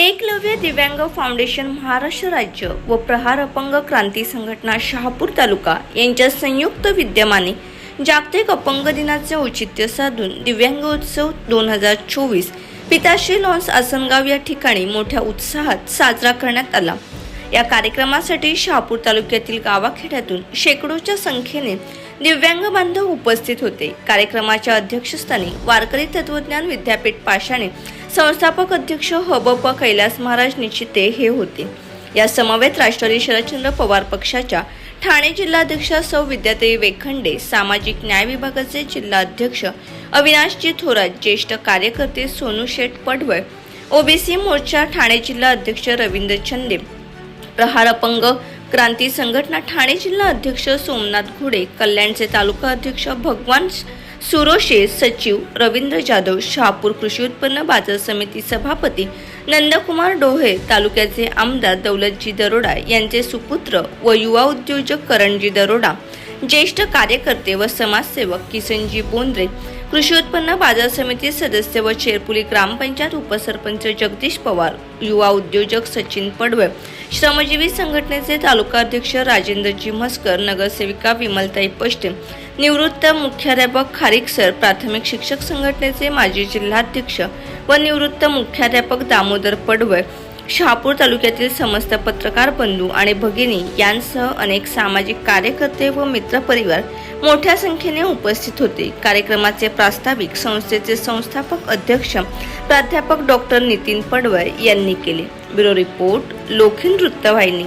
एकलव्य दिव्यांग फाउंडेशन महाराष्ट्र राज्य व प्रहार अपंग क्रांती संघटना शहापूर तालुका यांच्या संयुक्त विद्यमाने जागतिक अपंग दिनाचे औचित्य साधून दिव्यांग उत्सव दोन हजार चोवीस पिताश्री लॉन्स आसनगाव या ठिकाणी मोठ्या उत्साहात साजरा करण्यात आला. या कार्यक्रमासाठी शहापूर तालुक्यातील गावाखेड्यातून शेकडोच्या संख्येने दिव्यांग बांधव उपस्थित होते. कार्यक्रमाच्या अध्यक्षस्थानी वारकरी तत्वज्ञान विद्यापीठ पाषाणे संस्थापक अध्यक्ष हबप कैलास महाराज निश्चिते हे होते. या समवेत राष्ट्रवादी शरदचंद्र पवार पक्षाच्या ठाणे जिल्हाध्यक्ष सौ विद्याताई वेखंडे सामाजिक न्याय विभागाचे जिल्हाध्यक्ष अविनाशजी थोरात ज्येष्ठ कार्यकर्ते सोनू शेठ पडवळ ओबीसी मोर्चा ठाणे जिल्हा अध्यक्ष रवींद्र चंदे प्रहार अपंग क्रांती संघटना ठाणे जिल्हा अध्यक्ष सोमनाथ घुडे कल्याणचे तालुका अध्यक्ष भगवान सुरोशे सचिव रवींद्र जाधव शहापूर कृषी उत्पन्न बाजार समिती सभापती नंदकुमार डोहे तालुक्याचे आमदार दौलतजी दरोडा यांचे सुपुत्र व युवा उद्योजक करणजी दरोडा ज्येष्ठ कार्यकर्ते व समाजसेवक किसनजी बोंद्रे कृषी उत्पन्न बाजार समिती सदस्य व चेरपुली ग्रामपंचायत उपसरपंच जगदीश पवार युवा उद्योजक सचिन पडवळ श्रमजीवी संघटनेचे तालुका अध्यक्ष राजेंद्रजी म्हस्कर नगरसेविका विमलताई पष्टे निवृत्त मुख्याध्यापक खारिक सर प्राथमिक शिक्षक संघटनेचे माजी जिल्हाध्यक्ष व निवृत्त मुख्याध्यापक दामोदर पडवळ शहापूर तालुक्यातील समस्त पत्रकार बंधू आणि भगिनी यांसह अनेक सामाजिक कार्यकर्ते व मित्रपरिवार मोठ्या संख्येने उपस्थित होते. कार्यक्रमाचे प्रास्ताविक संस्थेचे संस्थापक अध्यक्ष प्राध्यापक डॉक्टर नितीन पडवळ यांनी केले. ब्युरो रिपोर्ट लोखिन वृत्तवाहिनी.